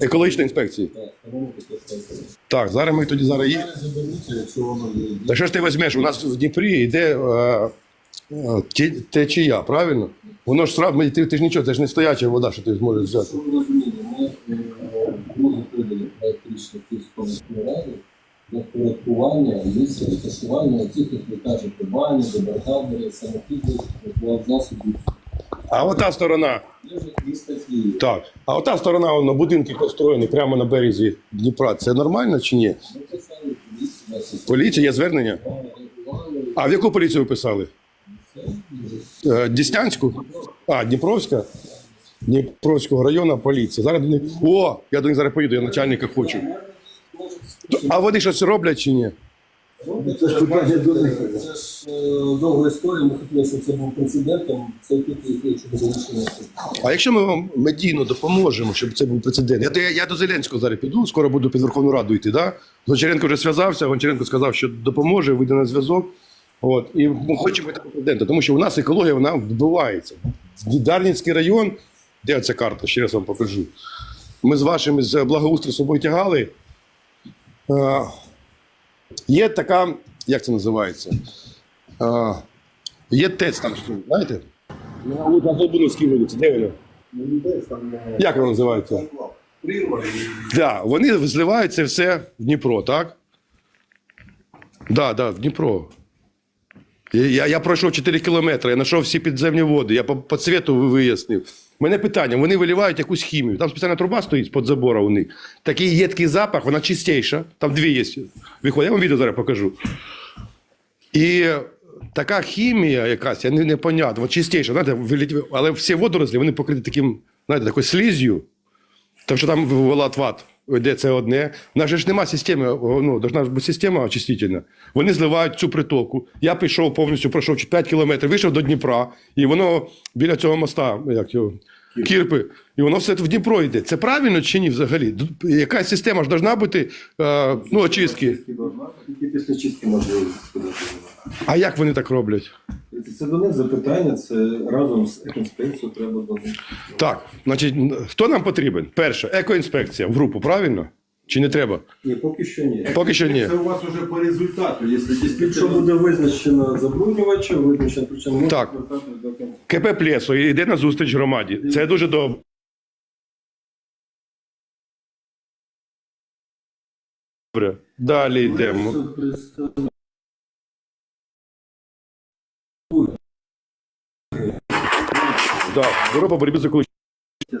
Екологічної інспекції. Так, зараз ми тоді зараз є. Зараз заберуться, якщо воно є. Та що ж ти візьмеш? У нас в Дніпрі йде е, е, ті- течія, правильно? Воно ж сразу, ми- ти, ти ж нічого, це ж не стояча вода, що ти зможеш взяти. Щоб ви розуміли, ми е, ми затвердили проект рішення Київської міської ради для впорядкування місця розташування цих, як ви кажете, бані, дебаркадери, самохідних засобів. А ота сторона, так. А ота сторона, воно, будинки построєні прямо на березі Дніпра. Це нормально чи ні? Поліція є звернення? А в яку поліцію ви писали? Е, Діснянську? А, Дніпровська? Дніпровського району поліція. Зараз. О, я до них зараз поїду, я начальника хочу. А вони щось роблять чи ні? Це ж питання до них. Це ж е, довга історія. Ми хотіли, щоб це був прецедентом. Це якщо буде рішення. А якщо ми вам медійно допоможемо, щоб це був прецедент? Я, я, я до Зеленського зараз піду, скоро буду під Верховну Раду йти. Да? Гончаренко вже зв'язався, Гончаренко сказав, що допоможе, вийде на зв'язок. От, і ми хочемо бути президента, тому що у нас екологія вона вбивається. Дарницький район, де ця карта, ще раз вам покажу. Ми з вашими з благоустрою собою тягали. Е, є така, як це називається? А, є ТЕЦ там, знаєте? На Глобуновській вулиці, де воно? Ну, е, Як воно називається? Да, вони зливають це все в Дніпро, так? Да, да, в Дніпро. Я, я, пройшов 4 кілометри, я знайшов всі підземні води, я по, по цвіту вияснив. У мене питання: вони виливають якусь хімію. Там спеціальна труба стоїть під забором у них. Такий єдкий запах, вона чистіша. Там дві є. Виходить, я вам відео зараз покажу. І така хімія якась, я не, не понятно, чистіша, знаєте, але всі водорослі вони покриті таким, знаєте, такою сліз'ю. Так що там волатват, де це одне. У нас же ж нема системи, ну, должна бути система очистительна. Вони зливають цю притоку. Я пішов повністю, пройшов 5 кілометрів, вийшов до Дніпра, і воно біля цього моста, як його, Кірпи, і воно все в Дніпро йде. Це правильно чи ні взагалі? Якась система ж должна бути е, ну, очистки. тільки після чистки сказати. А як вони так роблять? Це до них запитання, це разом з екінспекцією треба до них. Так, значить, хто нам потрібен? Перше, екоінспекція в групу, правильно? Чи не треба? Ні, поки що ні. Поки що ні. Це у вас уже по результату, якщо Якщо дійсно буде визначено забруднювача, визначено причина, можна Так. до кінця. КП Плесо йде на зустріч громаді. Це дуже добре. Добре, далі йдемо. Так, бюро по боротьбі з.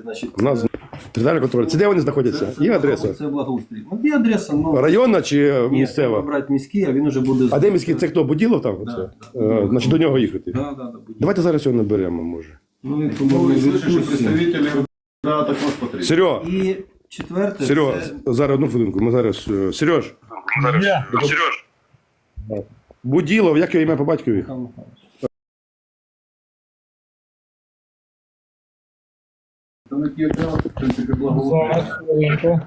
Значить, У нас територіальний контроль. Це де вони знаходяться? Є адреса? Це благоустрій. Ну, є адреса, ну Районна чи ні, треба місцева? брати міський, а він уже буде. А де міський? Це хто? Буділов там? Да, Оце? да. Е, Значить, до нього їхати. Да, да, да. Давайте зараз його наберемо, може. Ну, і, Ну, ви слышите, що відпустимо. представителі да, також потрібні. Серега, І четверте, Серега, це зараз одну хвилинку. Ми зараз. е, Сереж. Сереж. Буділов, як його ім'я по батькові? Михайло Михайлович. Представники в принципі, благоустрою.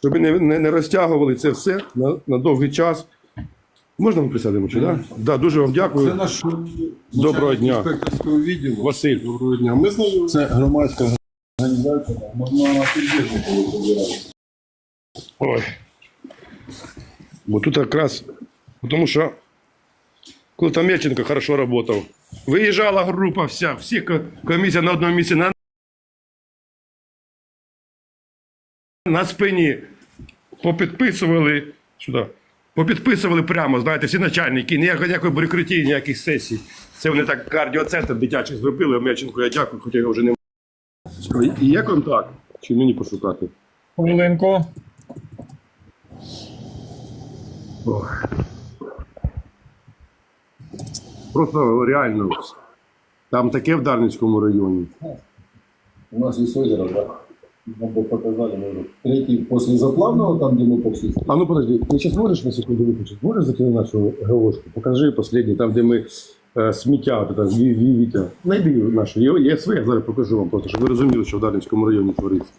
Щоб не, не, не розтягували це все на, на довгий час. Можна ми присядемо, чи так? Да? Да, дуже вам Це дякую. наш Доброго дня. інспекторського відділу. Василь. Доброго дня. Ми знаємо, це громадська організація, можна на під'їзді коли. Ой. Бо тут якраз, тому що коли там Мельченко хорошо працював, виїжджала група вся, всі ко- комісія на одному місці на, на спині попідписували сюди. Попідписували прямо, знаєте, всі начальники, ніякої, ніякої бюрократії, ніяких сесій. Це вони так кардіоцентр дитячий зробили, а я дякую, хоча його вже немає. Є контакт? Чи мені пошукати? Хвилинку. Ох. Просто реально. Там таке в Дарницькому районі. У нас есть озеро, да? Нам бы показали, может. Третий после заплавного, там, где мы почистили. А ну подожди, ти зараз можеш на секунду виключити? Можеш закинути нашу ГОшку? Покажи останній, там, де ми е, сміття, от, это, ві, ві, Вітя. Найди нашу. Є, є своє, я зараз покажу вам просто, щоб ви розуміли, що в Дарницькому районі твориться.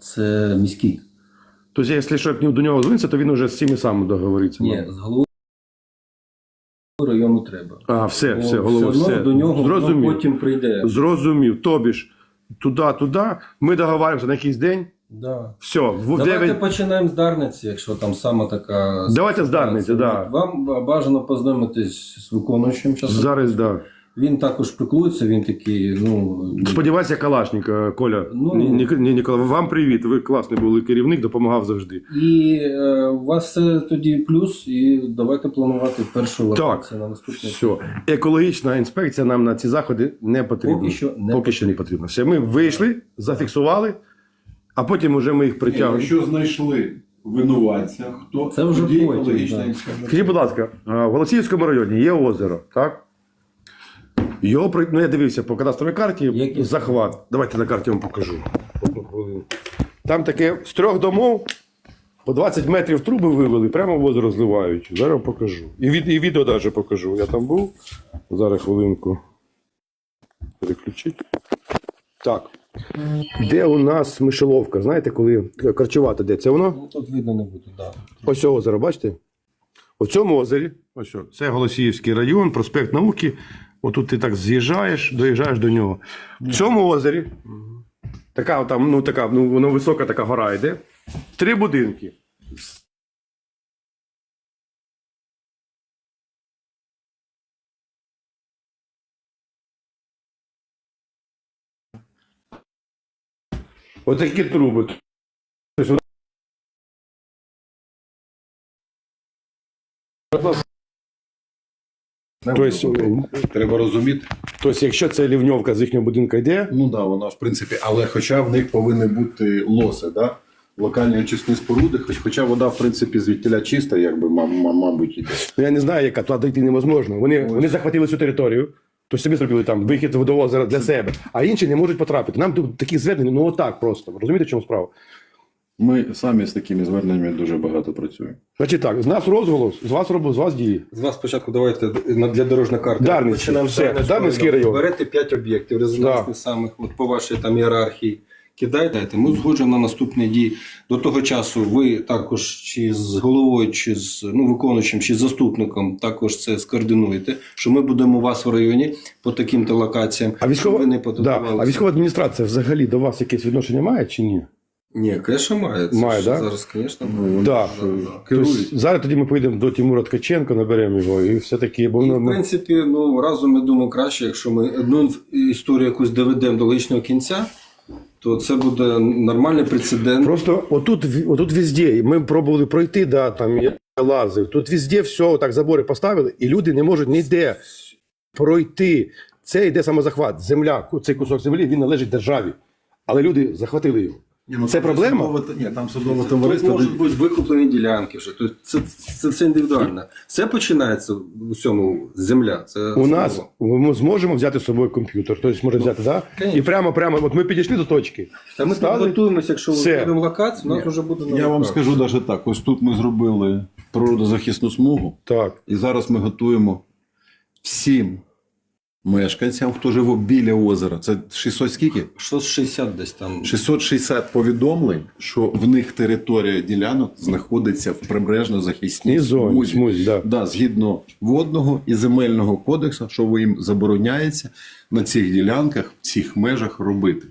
Це міський. Тобто, якщо що, до нього дзвониться, то він уже з цими сам договориться. Ні, з головою району треба. А, все, Бо все, голова, одно все. до нього воно Зрозумів. потім прийде. Зрозумів. Тобі ж, туди, туди, ми договоримося на якийсь день. Да. Все, в Давайте 9... починаємо з Дарниці, якщо там саме така. Давайте з Дарниці, да. Вам бажано познайомитись з виконуючим часом. Зараз, да. Він також піклується, він такий, ну. Сподівайся, Калашник, е, Коля. Ну. Ні, ні, ні, Нікола, вам привіт. Ви класний були керівник, допомагав завжди. І е, у вас тоді плюс, і давайте планувати першу локацію на наступний. Все. Екологічна інспекція нам на ці заходи не потрібна. Поки що не Поки що не потрібна. Все, ми вийшли, зафіксували, а потім вже ми їх притягуємо. Якщо знайшли винуватця, хто Це вже потім, екологічна да. інспекція. Скажіть, будь ласка, в Голосіївському районі є озеро, так? Його при- ну, я дивився по кадастровій карті. Які? Захват. Давайте на карті вам покажу. Одну хвилину. Там таке з трьох домов по 20 метрів труби вивели, прямо в озеро зливають. Зараз вам покажу. І, від, і відео навіть покажу. Я там був. Зараз хвилинку. Переключить. Так. Де у нас мишеловка? Знаєте, коли корчувати де? Це воно? Ну, тут видно не буде, так. Ось це озеро, бачите? У цьому озері, ось о, це Голосіївський район, проспект науки. Отут ти так з'їжджаєш, доїжджаєш до нього. В цьому озері, така там, ну така, ну воно висока така гора йде. Три будинки. Отакі труби. Тобто, Тобто, Треба розуміти. тобто, якщо це лівньовка з їхнього будинку йде, Ну так, да, вона в принципі, але хоча в них повинні бути лоси, да? локальні очисні споруди, хоч, хоча вода, в принципі, звідтіля чиста, якби, ма- ма- мабуть, іде. Ну, я не знаю, яка туди дійти неможливо. Вони, вони захватили цю територію, то собі зробили там вихід до озера для себе, а інші не можуть потрапити. Нам тут такі звернення, ну отак просто. Розумієте, в чому справа? Ми самі з такими зверненнями дуже багато працюємо. Значить так, з нас розголос, з вас робот, з вас дії. З вас спочатку давайте на- для дорожньої карти. Дарницький, Починаємо з все, Дарницького Дарницький району. район. Берете 5 об'єктів, резонансних самих, от по вашій там ієрархії. Кидайте, ми згоджуємо на наступні дії. До того часу ви також чи з головою, чи з ну, виконуючим, чи з заступником також це скоординуєте, що ми будемо у вас в районі по таким то локаціям. А військова, ви не да, а військова адміністрація взагалі до вас якесь відношення має чи ні? Ні, звісно, має. Це Має, ж да? Зараз, звісно, Ну, Да. Керують. Тобто, зараз тоді ми поїдемо до Тимура Ткаченка, наберемо його і все таки. Бо І, в принципі, ну разом я думаю, краще, якщо ми одну історію якусь доведемо до логічного кінця, то це буде нормальний прецедент. Просто отут, отут везде, ми пробували пройти, да, там я лазив. Тут везде все, так забори поставили, і люди не можуть ніде пройти. Це йде самозахват. Земля, цей кусок землі, він належить державі. Але люди захватили його. Ні, ну, Це там проблема? судове- Ні, там судове Тут товариство. можуть бути викуплені ділянки вже. Тобто це, це, це індивідуально. Все починається в усьому земля. Це У нас основа. ми зможемо взяти з собою комп'ютер, тобто може взяти, да? конечно. і прямо, прямо, от ми підійшли до точки. Та ми стали- готуємося, якщо Все. виберемо локацію, у нас Ні, вже буде на Я вам скажу навіть так: ось тут ми зробили природозахисну смугу, Так. і зараз ми готуємо всім мешканцям, хто живе біля озера. Це 600 скільки? 660 десь там. 660 повідомлень, що в них територія ділянок знаходиться в прибережно-захисній зоні, смузі. смузі, да. Да, згідно водного і земельного кодексу, що їм забороняється на цих ділянках, в цих межах робити.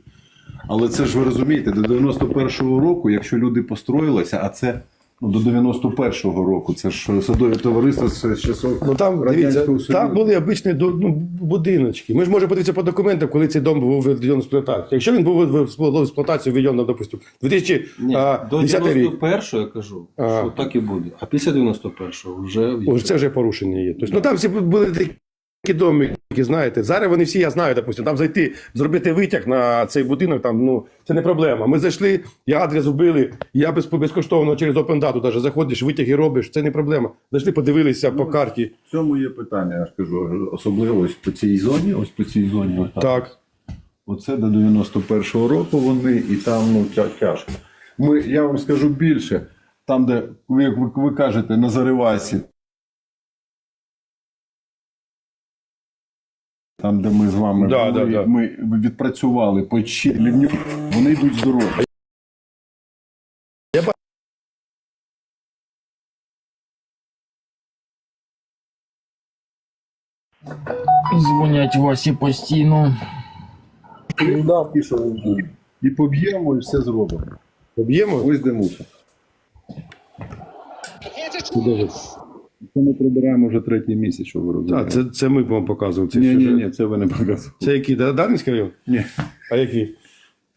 Але це ж ви розумієте, до 91-го року, якщо люди построїлися, а це ну, до 91-го року, це ж садові товариства з часов Ну там дивіться, Радянського Союзу. там були обичні до- ну, будиночки. Ми ж можемо подивитися по документам, коли цей дом був введено в експлуатацію. Якщо він був в експлуатацію введено, допустимо, Ні, 2010 до рік. 91-го я кажу, А. що так і буде. А після 91-го вже Ось це вже порушення є. Тобто, ну там всі були такі доми, які знаєте. Зараз вони всі, я знаю, допустимо, там зайти, зробити витяг на цей будинок, там ну це не проблема. Ми зайшли, я адрес вбили, я без, безкоштовно через OpenData даже заходиш, витяги робиш, це не проблема. Зайшли, подивилися по карті. В цьому є питання, я ж кажу, особливо ось по цій зоні, ось по цій зоні. отак. Так. Оце до 91-го року вони, і там ну, тяжко. Ми, я вам скажу більше, там, де ви, як ви, ви кажете, на Заривасі, Там, де ми з вами Да, були, да, да. ми відпрацювали по чі- вони йдуть здорові. Дзвонять Васі постійно. Да, пішов. І поб'ємо, і все зробимо. Поб'ємо, Ось де мусор. Це ми прибираємо вже третій місяць, що ви розумієте. Так, це, це ми вам показували. Це Ні, ні, ні, це ви не показували. Це який? Дар- Дарницький район? Ні. А який?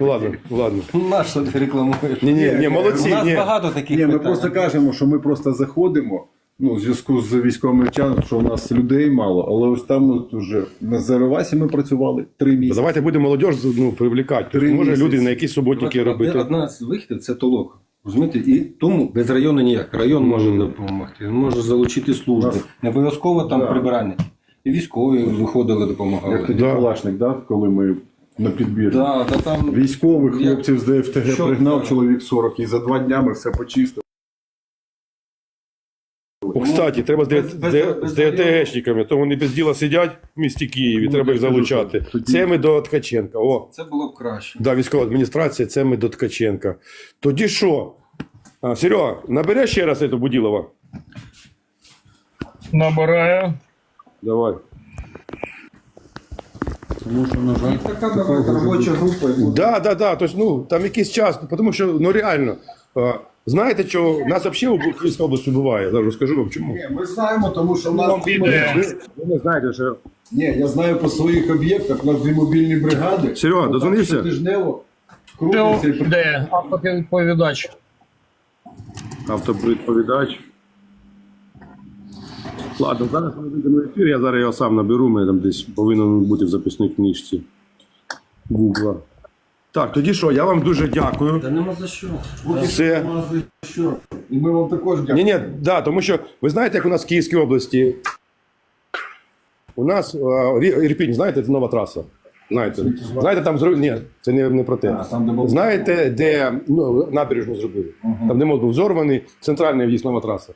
Ну ладно, ладно. Наш що ти рекламуєш? Ні, ні, ні, молодці. У нас Ні. багато таких Ні, ми питань. просто кажемо, що ми просто заходимо. Ну, в зв'язку з військовим часом, що у нас людей мало, але ось там от вже на Заревасі ми працювали три місяці. Давайте будемо молодь ну, привлікати. Три Може місяці. люди на якісь суботники Одна- робити. Одна з вихідів це толок. Розумієте? І тому без району ніяк. Район може допомогти, він може залучити служби. Нас- Не обов'язково там Да. прибиральники. І військові виходили, Як допомагали. тоді Да. Калашник, да, коли ми на підбір. Да, та там Військових Як- хлопців з ДФТГ Що? пригнав чоловік 40 і за два дня ми все почистили. Кстати, треба з Без- Д- без- з ДТГшниками, то вони без діла сидять в місті Києві, Ну, треба їх я кажу, залучати. що тоді- Це ми до Ткаченка. О, це було б краще. да, військова адміністрація, це ми до Ткаченка. Тоді що? А, Серега, набереш ще раз цю Буділова? Набираю. Давай. Тому що, на жаль, Така давайте робоча група. і буде. Да, да, да. Тобто, ну, там якийсь час, тому що ну реально. Знаєте, що нас взагалі у Київській області буває? Зараз розкажу вам чому. Ні, ми знаємо, тому що в Ну, нас ви, ви не знаєте, що. Ні, я знаю по своїх об'єктах, у нас дві мобільні бригади. Серега, дозвонився? Щотижнево крутиться і при- Де? Автоповідач. Автовідповідач. Ладно, зараз ми вийдемо в ефір, я зараз його сам наберу, мене там десь повинен бути в записній книжці Гугла. Так, тоді що, я вам дуже дякую. Та нема за що. Все. Нема за що. І ми вам також дякуємо. ні, да, тому що ви знаєте, як у нас в Київській області. У нас а, Ірпінь, знаєте, це нова траса. Знаєте, знаєте, там зробили. Ні, це не, не про те. А, там, де був- Знаєте, де ну, набережну зробили? Там, де мост був зорваний, центральний в'їзд нова траса.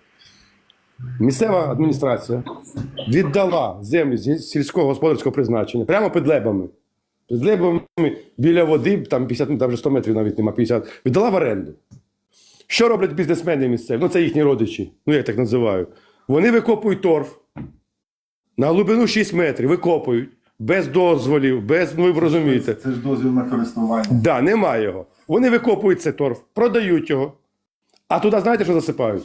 Місцева адміністрація віддала землі з сільського господарського призначення прямо під лебами. Під лебами біля води, там 50, там вже 100 метрів навіть нема, 50, віддала в оренду. Що роблять бізнесмени місцеві? Ну, це їхні родичі, ну я так називаю. Вони викопують торф на глибину 6 метрів, викопують, без дозволів, без, ну ви розумієте. Це ж дозвіл на користування. Да, немає його. Вони викопують цей торф, продають його. А туди знаєте, що засипають?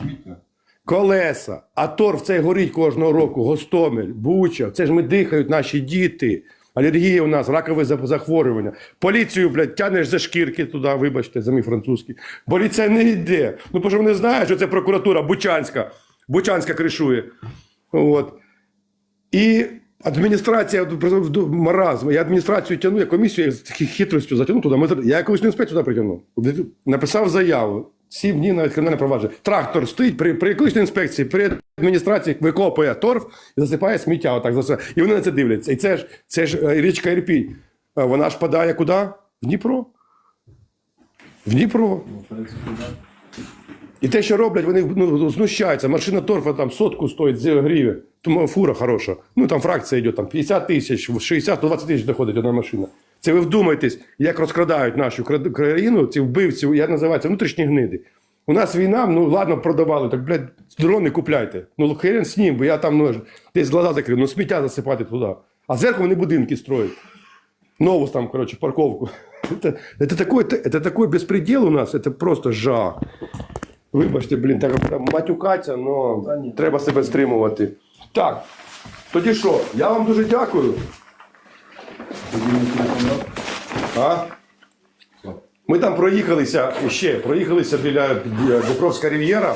Колеса. А торф цей горить кожного року. Гостомель, Буча. Це ж ми дихають наші діти. Алергія у нас, ракове захворювання. Поліцію, блядь, тянеш за шкірки туди, вибачте, за мій французький. Поліція не йде. Ну, тому що вони знають, що це прокуратура Бучанська. Бучанська кришує. От. І адміністрація маразм. Я адміністрацію тягну, я комісію я з хитростю затягнув туди. Я якусь інспекцію туди притягнув. Написав заяву. Сім днів навіть кримінальне провадження. Трактор стоїть при, при екологічній інспекції, при адміністрації викопує торф і засипає сміття. Отак засипає. І вони на це дивляться. І це ж, це ж е, річка Ірпінь. Е, Вона ж падає куди? В Дніпро. В Дніпро. І те, що роблять, вони ну, знущаються. Машина торфа там сотку стоїть з гривень. Тому фура хороша. Ну там фракція йде, там 50 тисяч, 60-120 тисяч доходить одна машина. Це ви вдумайтесь, як розкрадають нашу кра- країну, ці вбивці, я називаю це внутрішні гниди. У нас війна, ну ладно, продавали, так, блядь, дрони купляйте. Ну, хрен з ним, бо я там ну, десь глаза закрив, ну сміття засипати туди. А зверху вони будинки строять. Нову там, короче, парковку. Это, это, такой, это такой беспредел у нас, это просто жах. Вибачте, блін, так так матюкаться, але треба себе стримувати. Так, тоді що? Я вам дуже дякую. А? Ми там проїхалися ще, проїхалися біля Дніпровська Рів'єра.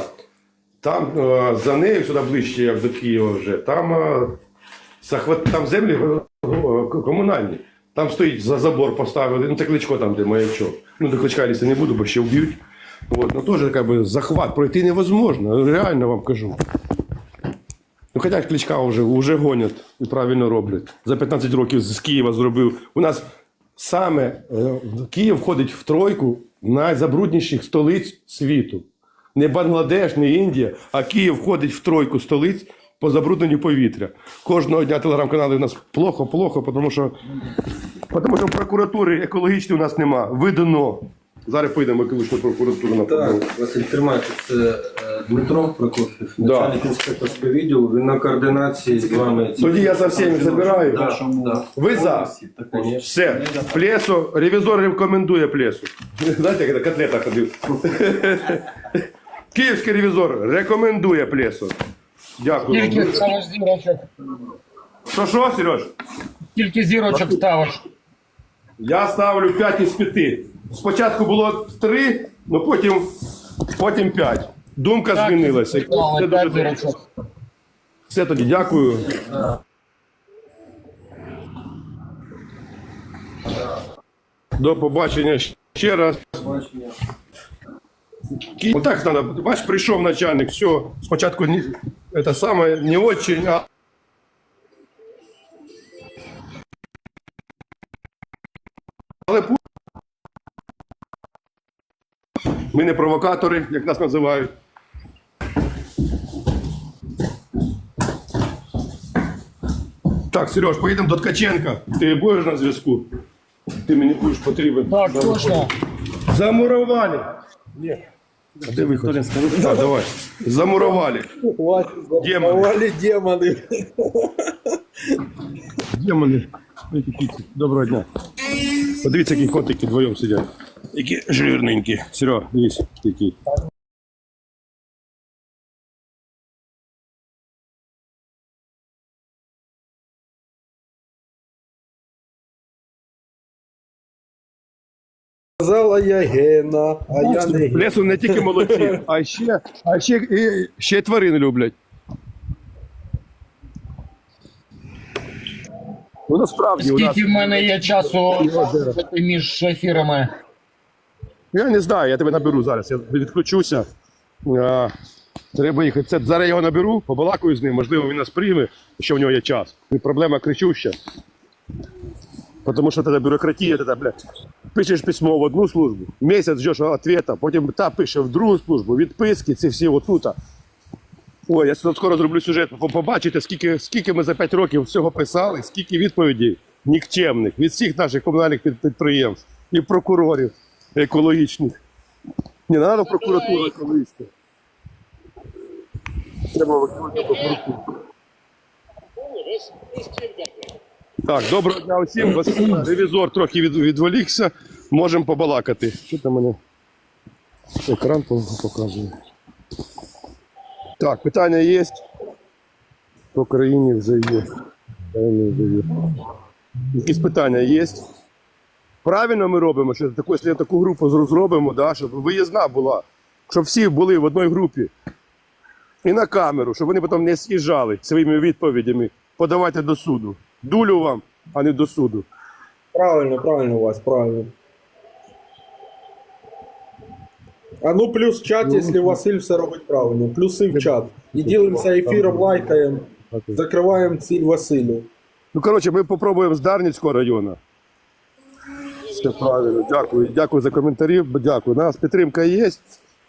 Там е, за нею сюди ближче, як до Києва вже. Там, е, там землі е, комунальні. Там стоїть за забор поставили, ну це кличко там, де маячок. Ну, до кличка лізти не буду, бо ще вб'ють. Ну теж захват пройти невозможно, реально вам кажу. Ну, хоча кличка вже, вже гонять і правильно роблять. За 15 років з Києва зробив. У нас саме е, Київ входить в тройку найзабрудніших столиць світу. Не Бангладеш, не Індія, а Київ входить в тройку столиць по забрудненню повітря. Кожного дня телеграм-канали у нас плохо-плохо, тому що, тому що прокуратури екологічної у нас нема. Видано. Зараз поїдемо екологічну прокуратуру на Так, Василь, тримайте це. Дмитро Прокоф'єв, Да. начальник інспекторського відділу, він на координації з вами. Тоді я за всіми забираю. Да, да. Ви за? Все. Плесу. Ревізор рекомендує плесу. Знаєте, як на котлета ходив. Київський ревізор рекомендує плесу. Дякую. Скільки ставиш зірочок? Що що, Сереж? Скільки зірочок ставиш? Я ставлю 5 із 5. Спочатку було 3, ну потім, потім 5. Думка Так, змінилася. Це дуже. Все тоді, дякую. До побачення ще раз. Отак треба. Бач, прийшов начальник, все. Спочатку не, это саме не очень, а. Але ми не провокатори, як нас називають. Так, Сереж, поїдемо до Ткаченка. Ти будеш на зв'язку? Ти мені будеш потрібен. Так, точно. Замуровали. Ні. А де виход? Так, давай. Замуровали. Демони. демони. Демони. Доброго дня. Подивіться, які котики вдвоєм сидять. Які жирненькі. Серега, дивись, які. Сказала я гена, а я не гена. Лесу не тільки молодці, а ще, а ще, і, ще й тварини люблять. Ну, насправді у нас. Скільки в мене є часу між ефірами? Я не знаю, я тебе наберу зараз. Я відключуся. А, треба їхати. Це, зараз я його наберу, побалакаю з ним, можливо, він нас прийме, що в нього є час. І проблема кричуща. Тому що тоді бюрократія, тоді, блядь, пишеш письмо в одну службу, місяць ждеш відповіді, потім та пише в другу службу, відписки, ці всі отута. Ой, я скоро зроблю сюжет, побачите, скільки, скільки ми за 5 років всього писали, скільки відповідей нікчемних від всіх наших комунальних підприємств і прокурорів екологічних. Не треба прокуратуру екологічну. Треба виконувати прокуратуру. Так, доброго дня усім. Ревізор трохи від, відволікся. Можемо побалакати. Що там мене? Екран показує. Так, питання є. По країні вже є. Якісь питання є? Правильно ми робимо, що таку, якщо таку групу зро- зробимо, да, щоб виїзна була, щоб всі були в одній групі. І на камеру, щоб вони потім не з'їжджали своїми відповідями. Подавайте до суду. Дулю вам, а не до суду. Правильно, правильно у вас, правильно. А ну плюс чат, якщо Василь все робить правильно. Плюси в чат. І ділимося ефіром, лайкаємо, закриваємо ціль Василю. Ну, коротше, ми попробуємо з Дарницького району. Все правильно, дякую. Дякую за коментарі. Дякую. У нас підтримка є.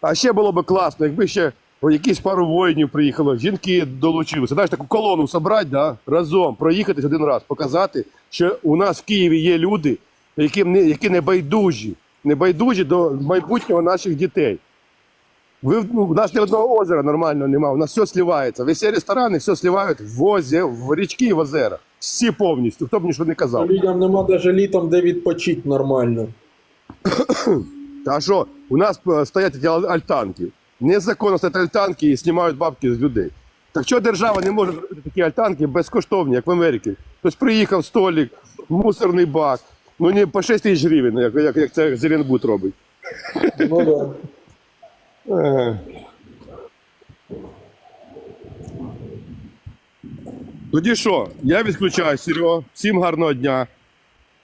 А ще було б класно, якби ще якісь пару воїнів приїхало, жінки долучилися. Знаєш, таку колону зібрати, да? разом, проїхатись один раз, показати, що у нас в Києві є люди, які не, які не байдужі, не байдужі до майбутнього наших дітей. Ви, ну, у нас ні одного озера нормального немає, у нас все сливається. Всі ресторани все сливають в озі, в річки і в озера. Всі повністю, хто б нічого не казав. Людям нема навіть літом де відпочити нормально. А що, у нас е, стоять альтанки. Незаконно стоять альтанки і знімають бабки з людей. Так чого держава не може зробити такі альтанки безкоштовні, як в Америці? Тобто приїхав столик, мусорний бак, ну не по 6 тисяч гривень, як, як, як це Зеленбуд робить. Ну да. Тоді що? Я відключаю, Серега. Всім гарного дня.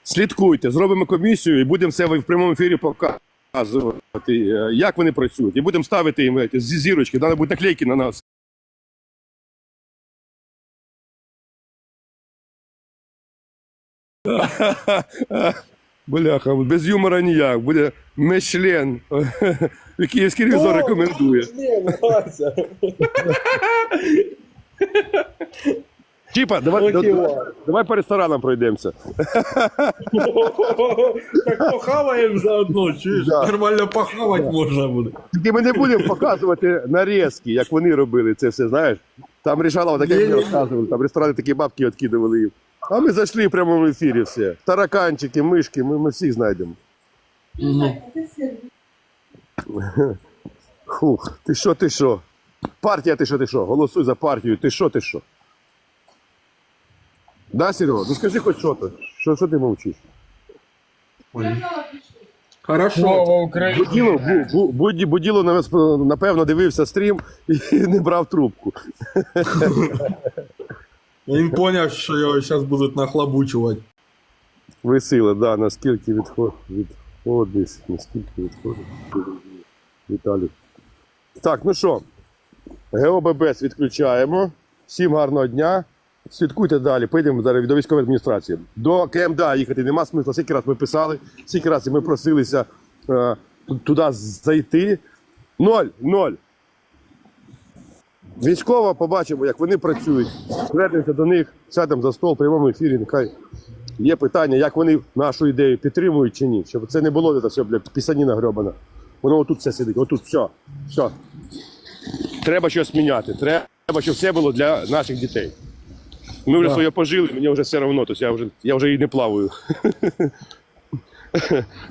Слідкуйте, зробимо комісію і будемо все в прямому ефірі показувати, е, як вони працюють. І будемо ставити їм ці зірочки, треба буде наклейки на нас. Бляха, без юмора ніяк. Буде Мишлен. Київський ревізор рекомендує. Ні, Типа, давай, Окей, давай, ладно. давай по ресторанам пройдемося. Так похаваємо заодно, чуєш? Да. Нормально похавати можна буде. Тільки ми не будемо показувати нарізки, як вони робили це все, знаєш. Там рішало, так як розказували, там ресторани такі бабки відкидували їм. А ми зайшли в ефірі все. Тараканчики, мишки, ми, ми всіх знайдемо. Хух, ти що, ти що? Партія, ти що, ти що? Голосуй за партію, ти що, ти що? Да, Серега? Ну скажи хоч що то. Що, що ти мовчиш? Хорошо. Слава Україні! Буділо, бу, бу, Буді- Буділо навес- напевно дивився стрім і не брав трубку. Він зрозумів, що його зараз будуть нахлобучувати. Ви сила, да, наскільки відход, відходиш, наскільки відходиш. Віталій. Так, ну що, ГОББС відключаємо. Всім гарного дня. Слідкуйте далі, поїдемо далі до військової адміністрації. До КМДА їхати нема смисла. Скільки раз ми писали, скільки раз ми просилися е, туди зайти. Ноль, ноль. Військово побачимо, як вони працюють. Звернемося до них, сядемо за стол в прямому ефірі. Нехай є питання, як вони нашу ідею підтримують чи ні. Щоб це не було це все, бля, пісаніна грьобана. Воно отут все сидить, отут все. все. Треба щось міняти. Треба, щоб все було для наших дітей. Ми вже своє пожили, мені вже все одно, тобто я вже, я вже і не плаваю.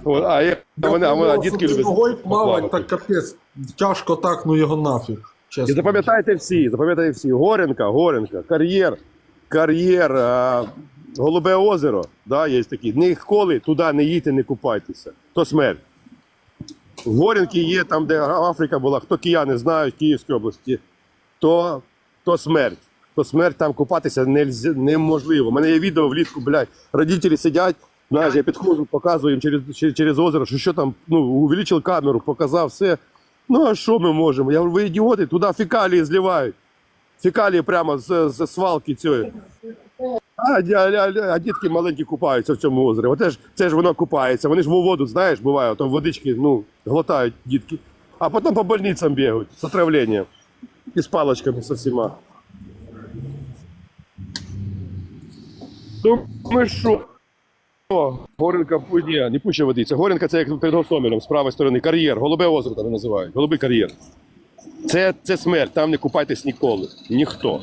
А, я, а, вони, а, вони, дітки люблять. Ногою плавати, так капець. Тяжко так, ну його нафіг. І запам'ятайте всі, запам'ятайте всі. Горенка, Горенка, кар'єр, кар'єр, а, Голубе озеро, да, є такі. Ніколи туди не їдьте, не купайтеся. То смерть. В Горенки є там, де Африка була, хто кияни знають Київської області, то, то смерть. То смерть там купатися нельзя- неможливо. У мене є відео влітку, блядь, родителі сидять, знаєш, я підходжу, показую їм через, через, через озеро, що, що там, ну, увеличив камеру, показав все. Ну а що ми можемо? Я говорю, ви ідіоти, туди фекалії зливають. Фекалії прямо з, з свалки цієї. А, а, а, а дітки маленькі купаються в цьому озері. Оте ж, це ж воно купається. Вони ж в воду, знаєш, буває, там водички ну, глотають дітки. А потім по больницям бігають з отравленням. І з паличками со всіма. Ми що? О, Горенка ні, не пуща водиться. Горенка це як перед Гостомелем, з правої сторони. Кар'єр, голубе озеро там називають. Голубий кар'єр. Це, це смерть, там не купайтесь ніколи. Ніхто.